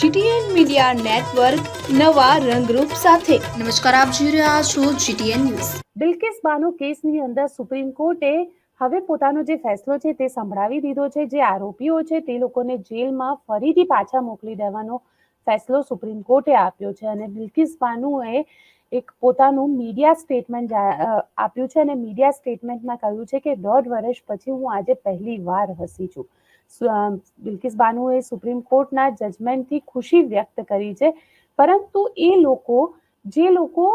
GTN media network નવા રંગરૂપ સાથે. નમસ્કાર આપ જોઈ રહ્યા છો જીટીએન ન્યૂઝ. બિલ્કિસ બાનો કેસની અંદર સુપ્રીમ કોર્ટે હવે પોતાનો જે ફેસલો છે તે સંભળાવી દીધો છે જે આરોપીઓ છે તે લોકોને જેલમાં ફરીથી પાછા મોકલી દેવાનો ફેસલો સુપ્રીમ કોર્ટે આપ્યો છે અને બિલકિસ બાનુએ એક પોતાનું મીડિયા સ્ટેટમેન્ટ આપ્યું છે અને મીડિયા સ્ટેટમેન્ટમાં કહ્યું છે કે દોઢ વર્ષ પછી હું આજે પહેલી વાર હસી છું. બિલ્કિસ બાનુએ સુપ્રીમ કોર્ટના જજમેન્ટથી ખુશી વ્યક્ત કરી છે. પરંતુ એ લોકો, જે લોકો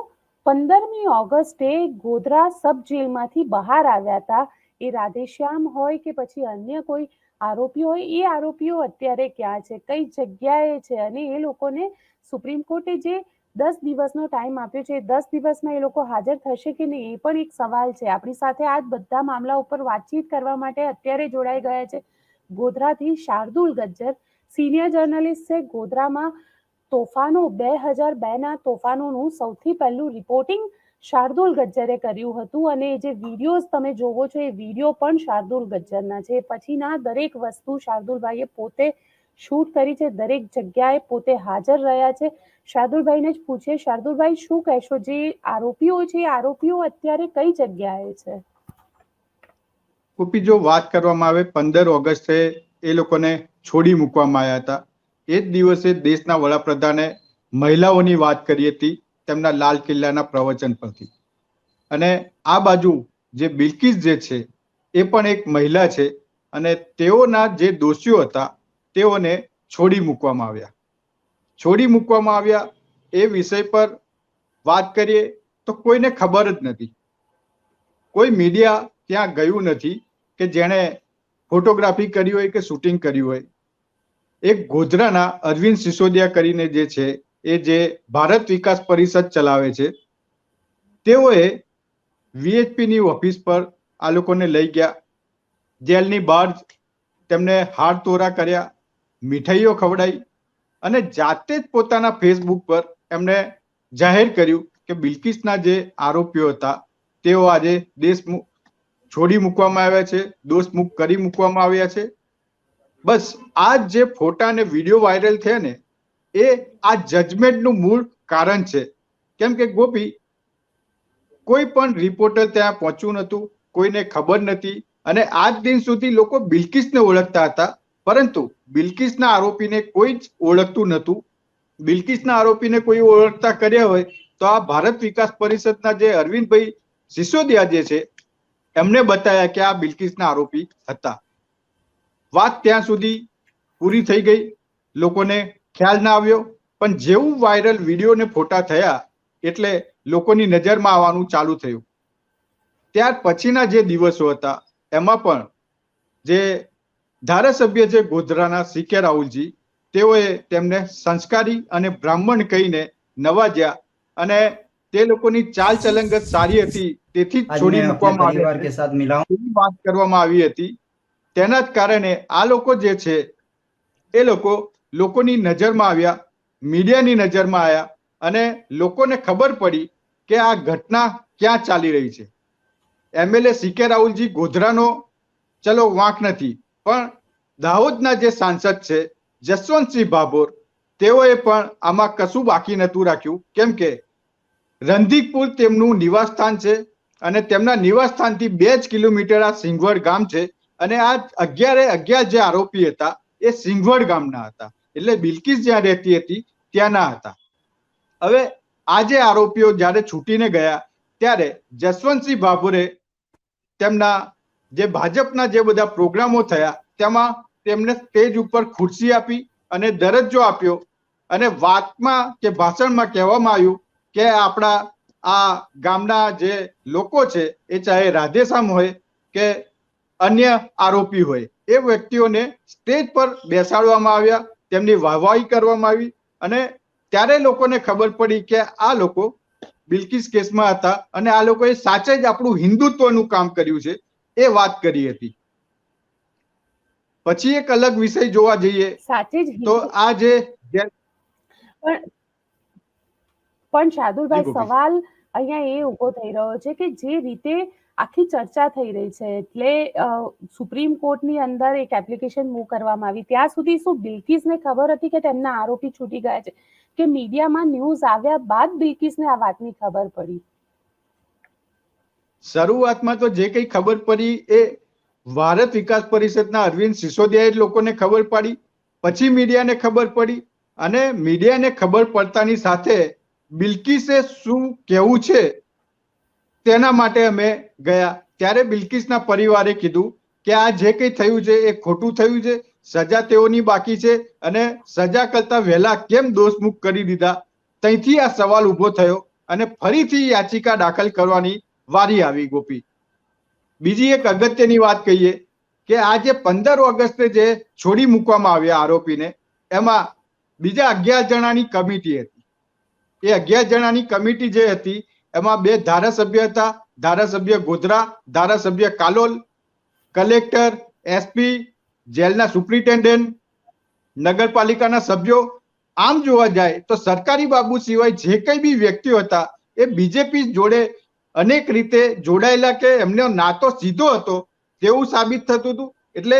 પંદરમી ઓગસ્ટે ગોધરા સબ જેલમાંથી બહાર આવ્યા હતા, એ રાધેશ્યામ હોય કે પછી અન્ય કોઈ આરોપીઓ હોય, એ આરોપીઓ અત્યારે ક્યાં છે, કઈ જગ્યાએ છે? અને એ લોકોને સુપ્રીમ કોર્ટે જે દસ દિવસનો ટાઈમ આપ્યો છે દસ દિવસમાં એ લોકો હાજર થશે કે નહીં, એ પણ એક સવાલ છે. આપણી સાથે આ બધા મામલા ઉપર વાતચીત કરવા માટે અત્યારે જોડાઈ ગયા છે. ગોધરાથી શાર્દુલ ગજ્જર સિનિયર જર્નલિસ્ટ છે ગોધરામાં. તોફાનો, બે હજાર બેના તોફાનોનું સૌથી પહેલું રિપોર્ટિંગ શાર્દુલ ગજ્જરે કર્યું હતું અને જે વિડીયોઝ તમે જોવો છો એ વીડિયો પણ શાર્દુલ ગજ્જરના છે. પછીના દરેક વસ્તુ શાર્દુલભાઈએ પોતે શૂટ કરી છે. દરેક જગ્યાએ પોતે હાજર રહ્યા છે. શાર્દુલભાઈને જ પૂછે શાર્દુલભાઈ, શું કહેશો? જે આરોપીઓ છે આરોપીઓ અત્યારે કઈ જગ્યાએ છે? કુપી જો વાત કરવામાં આવે, પંદર ઓગસ્ટે એ લોકોને છોડી મૂકવામાં આવ્યા હતા. એ જ દિવસે દેશના વડાપ્રધાને મહિલાઓની વાત કરી હતી, તેમના લાલ કિલ્લાના પ્રવચન પરથી. અને આ બાજુ જે બિલ્કિસ જે છે, એ પણ એક મહિલા છે અને તેઓના જે દોષીઓ હતા, તેઓને છોડી મૂકવામાં આવ્યા. છોડી મૂકવામાં આવ્યા એ વિષય પર વાત કરીએ તો કોઈને ખબર જ નથી. કોઈ મીડિયા ત્યાં ગયું નથી કે જેણે ફોટોગ્રાફી કરી હોય કે શૂટિંગ કર્યું હોય, એક ગોધરાના અરવિંદ સિસોદિયા કરીને જે છે, એ જે ભારત વિકાસ પરિષદ ચલાવે છે, તેઓએ વીએચપીની ઓફિસ પર આ લોકોને લઈ ગયા. જેલની બહાર તેમને હાર તોરા કર્યા, મીઠાઈઓ ખવડાવી અને જાતે જ પોતાના ફેસબુક પર એમણે જાહેર કર્યું કે બિલ્કિસના જે આરોપીઓ હતા, તેઓ આજે દેશ છોડી મૂકવામાં આવ્યા છે, દોષ મુક્ત કરી મૂકવામાં આવ્યા છે. બસ આ જે ફોટા ને વીડિયો વાયરલ થયા ને, એ આ જજમેન્ટનું મૂળ કારણ છે. કેમ કે ગોપી, કોઈ પણ રિપોર્ટર ત્યાં પહોંચ્યું નતું કોઈને ખબર નથી, અને આજ દિન સુધી લોકો બિલકિસને ઓળખતા હતા, પરંતુ બિલકિસના આરોપીને કોઈ જ ઓળખતું નતું બિલકિસના આરોપીને કોઈ ઓળખતા કર્યા હોય, તો આ ભારત વિકાસ પરિષદના જે અરવિંદભાઈ સિસોદિયા જે છે એમને બતાવ્યા કે આ બિલ્કિસના આરોપી હતા. વાત ત્યાં સુધી પૂરી થઈ ગઈ. લોકોને ખ્યાલ ના આવ્યો. પણ જેવું વાયરલ વીડિયો ને ફોટા થયા એટલે લોકોની નજરમાં આવવાનું ચાલુ થયું. ત્યાર પછીના જે દિવસો હતા, એમાં પણ જે ધારાસભ્ય છે ગોધરાના સીકે રાહુલજી, તેઓએ તેમને સંસ્કારી અને બ્રાહ્મણ કહીને નવાજ્યા અને તે લોકોની ચાલ ચલણ ગત સારી હતી તેથી છોડી મૂકવામાં આવી વાત કરવામાં આવી હતી. તેના જ કારણે આ લોકો જે છે એ લોકો લોકોની નજરમાં આવ્યા મીડિયાની નજરમાં આવ્યા અને લોકોને ખબર પડી કે આ ઘટના ક્યાં ચાલી રહી છે. એમએલએ સીકે રાહુલજી ગોધરાનો ચલો વાંક નથી પણ દાહોદના જે સાંસદ છે જસવંતસિંહ ભાભોર તેઓએ પણ આમાં કશું બાકી નહોતું રાખ્યું. કેમ કે રંધીકપુર તેમનું નિવાસસ્થાન છે અને તેમના નિવાસસ્થાનથી બે જ કિલોમીટર આ સિંગવડ ગામ છે અને આ અગિયારે અગિયાર જે આરોપી હતા એ સિંગવડ ગામના હતા. એટલે બિલકિસ જ્યાં રહેતી હતી ત્યાંના હતા. હવે આ જે આરોપીઓ જ્યારે છૂટીને ગયા ત્યારે જસવંતસિંહ ભાભોરે તેમના જે ભાજપના જે બધા પ્રોગ્રામો થયા તેમાં તેમને સ્ટેજ ઉપર ખુરશી આપી અને દરજ્જો આપ્યો અને વાતમાં કે ભાષણમાં કહેવામાં આવ્યું કે આપણા આ ગામના જે લોકો છે એ ચાહે રાધેશ્યામ હોય કે અન્ય આરોપી હોય એ વ્યક્તિઓને સ્ટેજ પર બેસાડવામાં આવ્યા તેમની વાહવાહી કરવામાં આવી અને ત્યારે લોકોને ખબર પડી કે આ લોકો બિલકિસ કેસમાં હતા અને આ લોકોએ સાચે જ આપણું હિન્દુત્વનું કામ કર્યું છે એ વાત કરી હતી. પછી એક અલગ વિષય જોવા જઈએ તો આ જે જે- પણ શાર્દુલભાઈ સવાલ અહીંયા એ ઊભો થઈ રહ્યો છે કે જે રીતે આખી ચર્ચા થઈ રહી છે એટલે સુપ્રીમ કોર્ટની અંદર એક એપ્લિકેશન મૂવ કરવામાં આવી ત્યાં સુધી શું બિલકિસને ખબર હતી કે તેમના આરોપી છૂટી ગયા છે? કે મીડિયામાં ન્યૂઝ આવ્યા બાદ બિલકિસને આ વાતની ખબર પડી? શરૂઆતમાં તો જે કંઈ ખબર પડી એ ભારત વિકાસ પરિષદના અરવિંદ સિસોદિયાએ લોકોને ખબર પડી પછી મીડિયાને ખબર પડી અને મીડિયાને ખબર પડતાની સાથે બિલ્કિસે શું કહેવું છે? તેના માટે અમે ગયા. ત્યારે બિલ્કિસના પરિવારે કીધું કે આ જે કંઈ થયું છે એ ખોટું થયું છે, સજા તેઓની બાકી છે અને સજા કરતા વહેલા કેમ દોષમુક્ત કરી દીધા? ત્યાંથી આ સવાલ ઊભો થયો અને ફરીથી યાચિકા દાખલ કરવાની વારી આવી ગોપી. બીજી એક અગત્યની વાત કહીએ કે આ જે પંદર ઓગસ્ટે જે છોડી મૂકવામાં આવ્યા આરોપીને, એમાં બીજા અગિયાર જણાની કમિટી હતી. એ અગિયાર જણાની કમિટી જે હતી, એમાં બે ધારાસભ્ય હતા. ધારાસભ્ય ગોધરા, ધારાસભ્ય કાલોલ, કલેક્ટર, એસપી, જેલના સુપ્રિન્ટેન્ડન્ટ, નગરપાલિકાના સભ્યો. આમ જોવા જાય તો સરકારી બાબુ સિવાય જે કઈ બી વ્યક્તિઓ હતા, એ બીજેપી જોડે અનેક રીતે જોડાયેલા કે એમનો નાતો સીધો હતો તેવું સાબિત થતું હતું. એટલે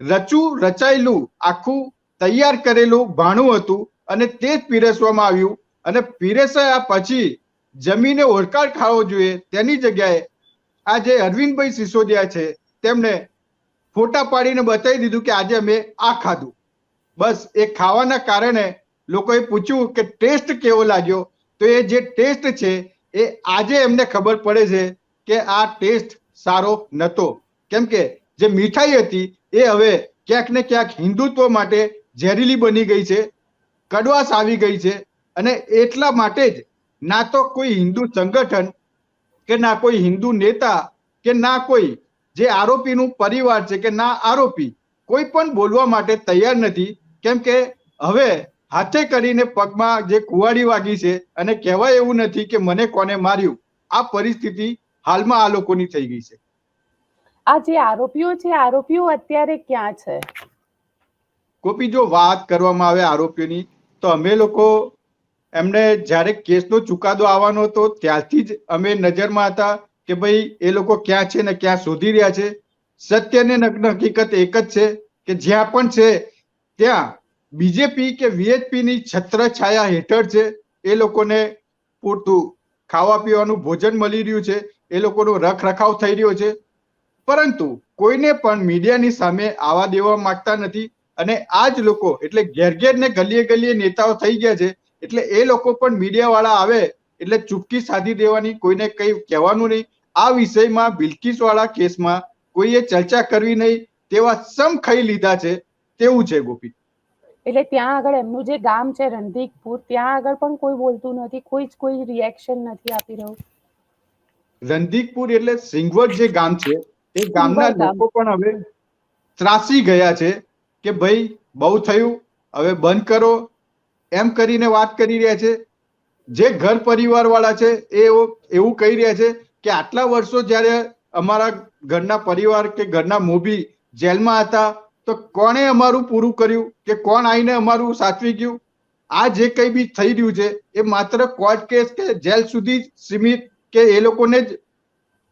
રચું રચાયેલું, આખું તૈયાર કરેલું ભાણું હતું અને તે જ પીરસવામાં આવ્યું. અને પીરસાયા પછી જમીને ઓળખાણ ખાવો જોઈએ તેની જગ્યાએ આ જે અરવિંદભાઈ સિસોદિયા છે તેમણે ફોટા પાડીને બતાવી દીધું કે આજે અમે આ ખાધું. બસ, એ ખાવાના કારણે લોકોએ પૂછ્યું કે ટેસ્ટ કેવો લાગ્યો? તો એ જે ટેસ્ટ છે, એ આજે એમને ખબર પડે છે કે આ ટેસ્ટ સારો નહોતો કેમ કે જે મીઠાઈ હતી, એ હવે ક્યાંક ને ક્યાંક હિન્દુત્વ માટે ઝેરીલી બની ગઈ છે, કડવાશ આવી ગઈ છે. અને એટલા માટે જ ના તો કોઈ હિન્દુ સંગઠન કે ના કોઈ હિન્દુ નેતા કે ના કોઈ જે આરોપીનું પરિવાર છે કે ના આરોપી કોઈ પણ બોલવા માટે તૈયાર નથી. કેમ કે હવે હાથે કરીને પગમાં જે કુવાડી વાગી છે અને કહેવાય એવું નથી કે મને કોને માર્યું. આ પરિસ્થિતિ હાલમાં આ લોકોની થઈ ગઈ છે. આ જે આરોપીઓ છે આરોપીઓ અત્યારે ક્યાં છે? કોપી જો વાત કરવામાં આવે આરોપીઓની તો અમે લોકો એમને જ્યારે કેસનો ચુકાદો આવવાનો હતો, ત્યારથી જ અમે નજરમાં હતા કે ભાઈ એ લોકો ક્યાં છે ને ક્યાં શોધી રહ્યા છે. સત્ય ને નગ્ન હકીકત એક જ છે કે જ્યાં પણ છે, ત્યાં બીજેપી કે વીએચપી ની છત્ર છાયા હેઠળ છે, એ લોકોને પૂરતું ખાવા પીવાનું ભોજન મળી રહ્યું છે, એ લોકોનો રખરખાવ થઈ રહ્યો છે. પરંતુ કોઈને પણ મીડિયાની સામે આવવા દેવા માંગતા નથી અને આ જ લોકો એટલે ઘેર ઘેર ને ગલીએ ગલીએ નેતાઓ થઈ ગયા છે એટલે એ લોકો પણ મીડિયા વાળા આવે એટલે ચૂપકી સાધી દેવાની કોઈને કઈ કહેવાનું નહીં. આ વિષયમાં બિલકીસ વાળા કેસમાં કોઈએ ચર્ચા કરવી નહીં તેવા સમ ખાઈ લીધા છે તેવું છે ગોપી. એટલે ત્યાં આગળ એમનું જે ગામ છે રણધીકપુર ત્યાં આગળ પણ કોઈ બોલતું નથી કોઈ જ કોઈ રિએક્શન નથી આપી રહ્યું. રણધીકપુર એટલે સિંગવડ જે ગામ છે એ ગામના લોકો પણ હવે ત્રાસી ગયા છે કે ભાઈ બહુ થયું હવે બંધ કરો એમ કરીને વાત કરી રહ્યા છે. જે ઘર પરિવાર વાળા છે, એ એવું કહી રહ્યા છે કે આટલા વર્ષો જ્યારે અમારા ઘરના પરિવાર કે ઘરના મોભી જેલમાં હતા, તો કોણે અમારું પૂરું કર્યું? કે કોણ આવીને અમારું સાચવી ગયું? આ જે કંઈ બી થઈ રહ્યું છે, એ માત્ર કોર્ટ કેસ કે જેલ સુધી સીમિત કે એ લોકોને જ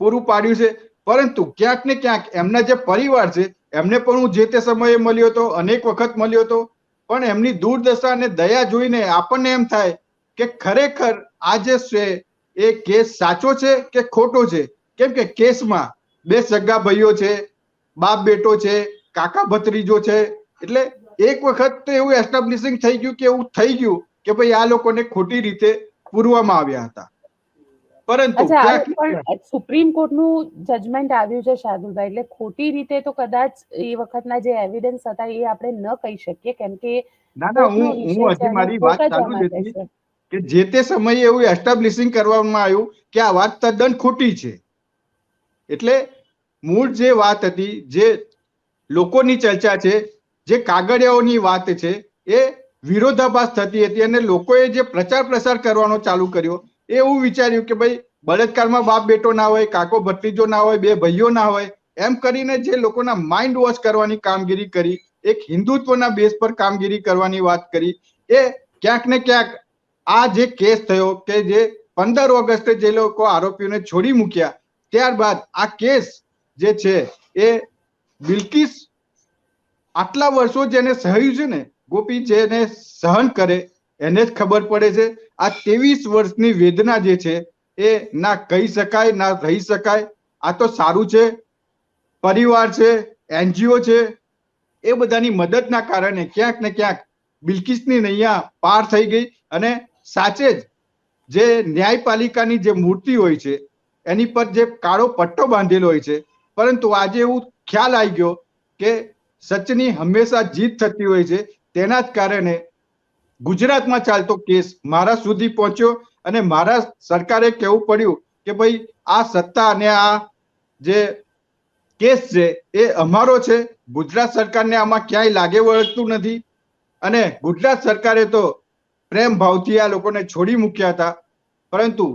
પૂરું પાડ્યું છે. પરંતુ ક્યાંક ને ક્યાંક એમના જે પરિવાર છે, એમને પણ હું જે તે સમયે મળ્યો હતો, અનેક વખત મળ્યો હતો પણ એમની દુર્દશા અને દયા જોઈને આપણને એમ થાય કે ખરેખર આ જે છે, એ કેસ સાચો છે કે ખોટો છે? કેમ કે કેસમાં બે સગા ભાઈઓ છે, બાપ બેટો છે, કાકા ભત્રીજો છે, એટલે એક વખત તો એવું એસ્ટાબ્લિશિંગ થઈ ગયું કે એવું થઈ ગયું કે ભાઈ આ લોકોને ખોટી રીતે પૂરવામાં આવ્યા હતા. પરંતુ સુપ્રીમ કોર્ટનું જજમેન્ટ આવ્યું છે શાર્દુલભાઈ એટલે ખોટી રીતે તો કદાચ એ વખતના જે એવિડન્સ હતા એ આપણે ન કહી શકીએ કેમ કે ના ના હું હું હજી મારી વાત ચાલુ આમાં હતી કે જે તે સમયે એવું એસ્ટાબ્લિશિંગ કરવામાં આવ્યું કે આ વાત તદ્દન ખોટી છે. એટલે મૂળ જે વાત હતી જે લોકોની ચર્ચા છે જે કાગળિયાઓની વાત છે એ વિરોધાભાસ થતી હતી અને લોકોએ જે પ્રચાર પ્રસાર કરવાનો ચાલુ કર્યો એવું વિચાર્યું કે ભાઈ, બળાત્કારમાં બાપ બેટો ના હોય, કાકો ભત્રીજો ના હોય, બે ભાઈઓ ના હોય, એમ કરીને જે લોકોના માઇન્ડ વોશ કરવાની કામગીરી કરી, એક હિન્દુત્વના બેઝ પર કામગીરી કરવાની વાત કરી, એ ક્યાંક ને ક્યાંક આ જે કેસ થયો કે જે પંદર ઓગસ્ટે જે લોકો આરોપીઓને છોડી મૂક્યા, ત્યારબાદ આ કેસ જે છે એ બિલકિસ આટલા વર્ષો જેને સહ્યું છે ને, ગોપી જેને સહન કરે, એને જ ખબર પડે છે આ ત્રેવીસ વર્ષની વેદના જે છે, એ ના કહી શકાય, ના રહી શકાય. આ તો સારું છે. પરિવાર છે, એનજીઓ છે, એ બધાની મદદના કારણે ક્યાંક ને ક્યાંક બિલકિસની નૈયા પાર થઈ ગઈ અને સાચે જ જે ન્યાયપાલિકાની જે મૂર્તિ હોય છે, એની પર જે કાળો પટ્ટો બાંધેલો હોય છે. પરંતુ આજે એવું ખ્યાલ આવી ગયો કે સચની હંમેશા જીત થતી હોય છે. તેના જ કારણે ગુજરાતમાં ચાલતો કેસ મારા સુધી પહોંચ્યો અને મારા સરકારે કહેવું પડ્યું કે ભાઈ આ સત્તા અને આ જે કેસ છે એ અમારો છે. ગુજરાત સરકારને આમાં ક્યાંય લાગે વળગતું નથી. અને ગુજરાત સરકારે તો પ્રેમ ભાવથી આ લોકોને છોડી મૂક્યા હતા. પરંતુ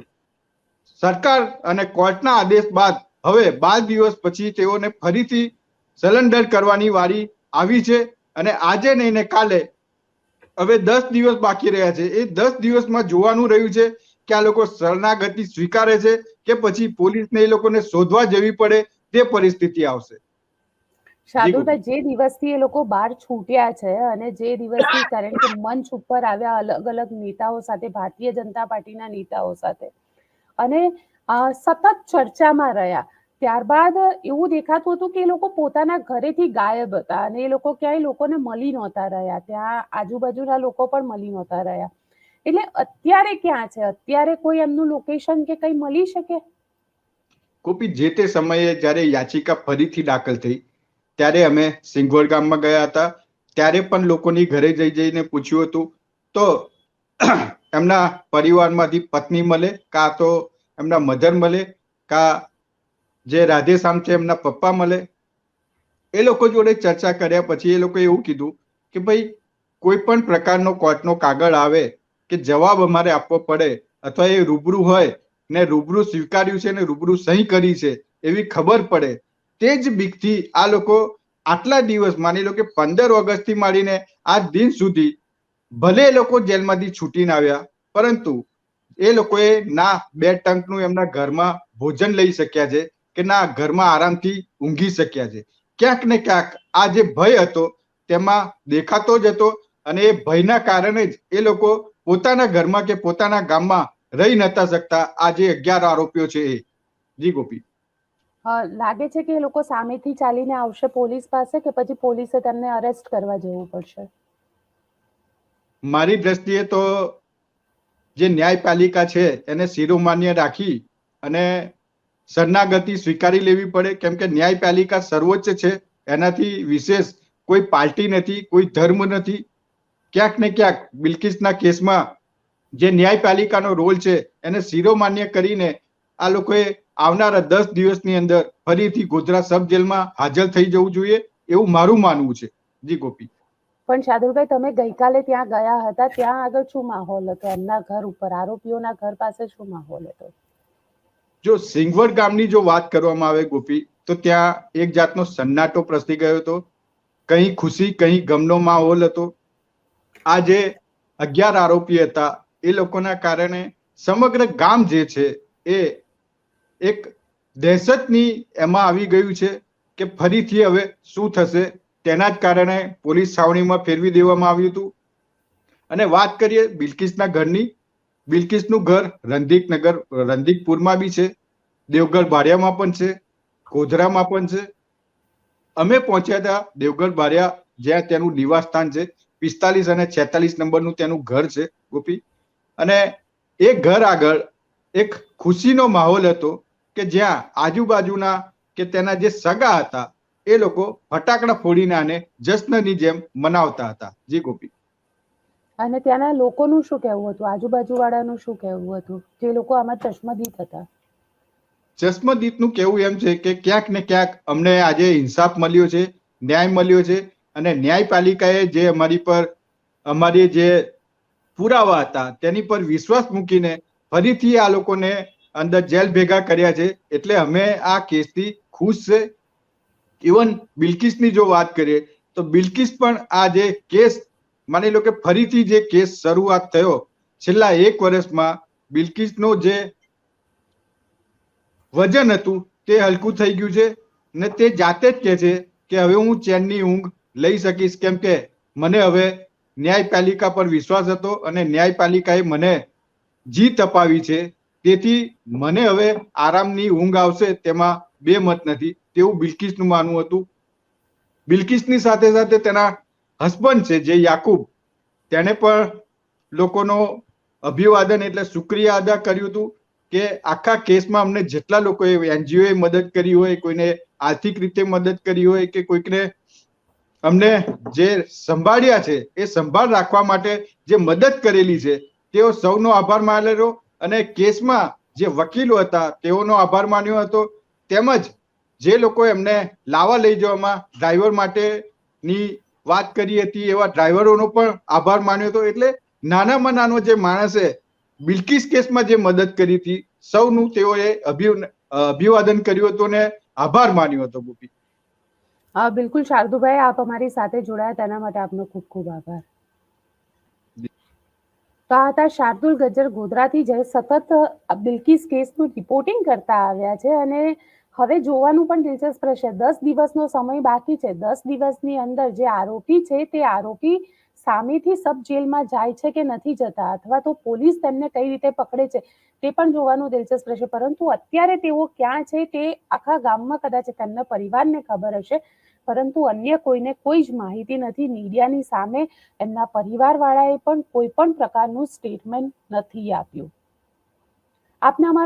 સરકાર અને કોર્ટના આદેશ બાદ હવે બાર દિવસ પછી તેઓને ફરીથી સરેન્ડર કરવાની વારી આવી છે. અને આજે નહીં ને કાલે હવે દસ દિવસ બાકી રહ્યા છે. એ દસ દિવસમાં જોવાનું રહ્યું છે કે આ લોકો શરણાગતિ સ્વીકારે છે કે પછી પોલીસને એ લોકોને શોધવા જવી પડે તે પરિસ્થિતિ આવશે. સાધુભાઈ જે દિવસથી એ લોકો બહાર છૂટ્યા છે અને જે દિવસથી કારણ કે મંચ ઉપર આવ્યા અલગ અલગ નેતાઓ સાથે, ભારતીય જનતા પાર્ટીના નેતાઓ સાથે અને સતત ચર્ચામાં રહ્યા. ત્યારબાદ એવું દેખાતું હતું કે એ લોકો પોતાના ઘરેથી ગાયબ હતા અને એ લોકો ક્યાંય લોકોને મળી નહોતા રહ્યા. ત્યાં આજુબાજુના લોકો પણ મળી નહોતા રહ્યા. એટલે અત્યારે ક્યાં છે? અત્યારે કોઈ એમનું લોકેશન કે કંઈ મળી શકે? કોપી જે તે સમયે જ્યારે યાચિકા ફરીથી દાખલ થઈ, ત્યારે અમે સિંગવડ ગામમાં ગયા હતા. ત્યારે પણ લોકોની ઘરે જઈ જઈને પૂછ્યું હતું, તો એમના પરિવારમાંથી પત્ની મળે, કાં તો એમના મધર મળે, કાં જે રાધેશ્યામ છે, એમના પપ્પા મળે. એ લોકો જોડે ચર્ચા કર્યા, પછી એ લોકોએ એવું કીધું કે ભાઈ, કોઈ પણ પ્રકારનો કોર્ટનો કાગળ આવે કે જવાબ અમારે આપવો પડે અથવા એ રૂબરૂ હોય ને રૂબરૂ સ્વીકાર્યું છે ને રૂબરૂ સહી કરી છે એવી ખબર પડે, તે જ બીકથી આ લોકો આટલા દિવસ, માની લો કે પંદર ઓગસ્ટથી માંડીને આ દિન સુધી ભલે એ લોકો જેલમાંથી છૂટીને આવ્યા, પરંતુ એ લોકોએ ના બે ટંકનું એમના ઘરમાં ભોજન લઈ શક્યા છે કે ના ઘરમાં આરામથી ઊંઘી શક્યા છે. ક્યાંક ને ક્યાંક આ જે ભય હતો તેમાં દેખાતો જ હતો અને એ ભયના કારણે જ એ લોકો પોતાના ઘરમાં કે પોતાના ગામમાં રહી નતા શકતા. આ જે અગિયાર આરોપીઓ છે એ. જી ગોપી. લાગે છે કે એ લોકો સામેથી ચાલીને આવશે પોલીસ પાસે કે પછી પોલીસે તેમને અરેસ્ટ કરવા જવું પડશે? મારી દ્રષ્ટિએ તો જે ન્યાયપાલિકા છે એને શિરોમાન્ય રાખી અને શરણાગતિ સ્વીકારી લેવી પડે. કેમ કે ન્યાયપાલિકા સર્વોચ્ચ છે. એનાથી વિશેષ કોઈ પાર્ટી નથી, કોઈ ધર્મ નથી. ક્યાંક ને ક્યાંક બિલ્કિસના કેસમાં જે ન્યાયપાલિકાનો રોલ છે, એને શિરોમાન્ય કરીને આ લોકોએ આવનારા દસ દિવસની અંદર ફરીથી ગોધરા સબ જેલમાં હાજર થઈ જવું જોઈએ એવું મારું માનવું છે. જી ગોપી. પણ શાર્દુલભાઈ તમે ગઈકાલે ત્યાં ગયા હતા, ત્યાં આગળ શું માહોલ હતો? એમના ઘર ઉપર, આરોપીઓના ઘર પાસે શું માહોલ હતો? જો સિંગવડ ગામની જો વાત કરવામાં આવે ગોપી, તો ત્યાં એક જાતનો સન્નાટો પ્રસરી ગયો હતો. કંઈ ખુશી, કંઈ ગમનો માહોલ હતો. આ જે અગિયાર આરોપી હતા. એ લોકોના કારણે સમગ્ર ગામ જે છે એ એક દહેશતની એમાં આવી ગયું છે કે ફરીથી હવે શું થશે તેના જ કારણે પોલીસ છાવણીમાં ફેરવી દેવામાં આવ્યું હતું. અને વાત કરીએ બિલકિસના ઘરની બિલ્કિસનું ઘર રંધિકનગર, રંધિકપુરમાં બી છે. દેવગઢ બારિયામાં પણ છે. ગોધરામાં પણ છે. અમે પહોંચ્યા હતા દેવગઢ બારિયા, જ્યાં તેનું નિવાસ સ્થાન છે. પિસ્તાલીસ અને છેતાલીસ નંબરનું તેનું ઘર છે, ગોપી. અને એ ઘર આગળ એક ખુશીનો માહોલ હતો કે જ્યાં આજુબાજુના કે તેના જે સગા હતા, એ લોકો ફટાકડા ફોડીને આને જશ્નની જેમ મનાવતા હતા. જી ગોપી. અને ત્યાંના લોકોનું શું કહેવું હતું? આજુબાજુ વાળાનું શું કહેવું હતું? જે લોકો આમાં ચશ્મદીત હતા. ચશ્મદીતનું કેવું એમ છે કે ક્યાંક ને ક્યાંક અમને આજે ઇન્સાફ મળ્યો છે, ન્યાય મળ્યો છે અને ન્યાયપાલિકાએ જે અમારી પર, અમારી જે પુરાવા હતા તેની પર વિશ્વાસ મૂકીને ફરીથી આ લોકોને અંદર જેલ ભેગા કર્યા છે. એટલે અમે આ કેસથી ખુશ છે. ઇવન બિલ્કિસની જો વાત કરીએ, તો બિલ્કિસ પણ આ જે કેસ માની લો કે ફરીથી જે કેસ શરૂઆત થયો, છેલ્લા એક વર્ષમાં બિલકિસનો જે વજન હતું તે હલકું થઈ ગયું છે ને તે જાતે જ કહે છે કે હવે હું ચેનની ઊંઘ લઈ શકીશ કેમ કે મને હવે ન્યાયપાલિકા પર વિશ્વાસ હતો અને ન્યાયપાલિકાએ મને જીત અપાવી છે. તેથી મને હવે આરામની ઊંઘ આવશે તેમાં બે મત નથી. તેવું બિલકિસનું માનવું હતું. બિલકિસની સાથે સાથે તેના હસબન્ડ છે, જે યાકુબ. તેણે પણ લોકોનો અભિવાદન એટલે શુક્રિયા અદા કર્યું હતું કે આખા કેસમાં અમને જેટલા લોકોએ એનજીઓએ મદદ કરી હોય, કોઈને આર્થિક રીતે મદદ કરી હોય કે કોઈકને અમને જે સંભાળ્યા છે, એ સંભાળ રાખવા માટે જે મદદ કરેલી છે, તેઓ સૌનો આભાર માનેલો અને કેસમાં જે વકીલો હતા, તેઓનો આભાર માન્યો હતો. તેમજ જે લોકો એમને લાવા લઈ જવામાં ડ્રાઈવર માટેની વાત કરી હતી એવા ડ્રાઈવરોનો પણ આભાર માન્યો હતો. એટલે નાનામાં નાનો જે માણસે બિલ્કિસ કેસમાં જે મદદ કરી હતી, સૌનું તેઓએ અભિવાદન કર્યું હતું ને આભાર માન્યો હતો ગોપી. હા, બિલકુલ શાર્દુભાઈ, આપ અમારી સાથે જોડાયા, તેના માટે આપનો ખૂબ ખૂબ આભાર. તો આ હતા શાર્દુલ ગજ્જર ગોધરાથી જે સતત બિલ્કિસ કેસનું રિપોર્ટિંગ કરતા આવ્યા છે અને હવે જોવાનું પણ દિલચસ્પ રહેશે. દસ દિવસનો સમય બાકી છે. દસ દિવસની અંદર જે આરોપી છે તે આરોપી સામેથી સબ જેલમાં જાય છે કે નથી જતા અથવા તો પોલીસ તેમને કઈ રીતે પકડે છે તે પણ જોવાનું દિલચસ્પ રહેશે. પરંતુ અત્યારે તેઓ ક્યાં છે તે આખા ગામમાં કદાચ તેમના પરિવારને ખબર હશે. પરંતુ અન્ય કોઈને કોઈ જ માહિતી નથી. મીડિયાની સામે એમના પરિવારવાળાએ પણ કોઈ પણ પ્રકારનું સ્ટેટમેન્ટ નથી આપ્યું. આપને અમારા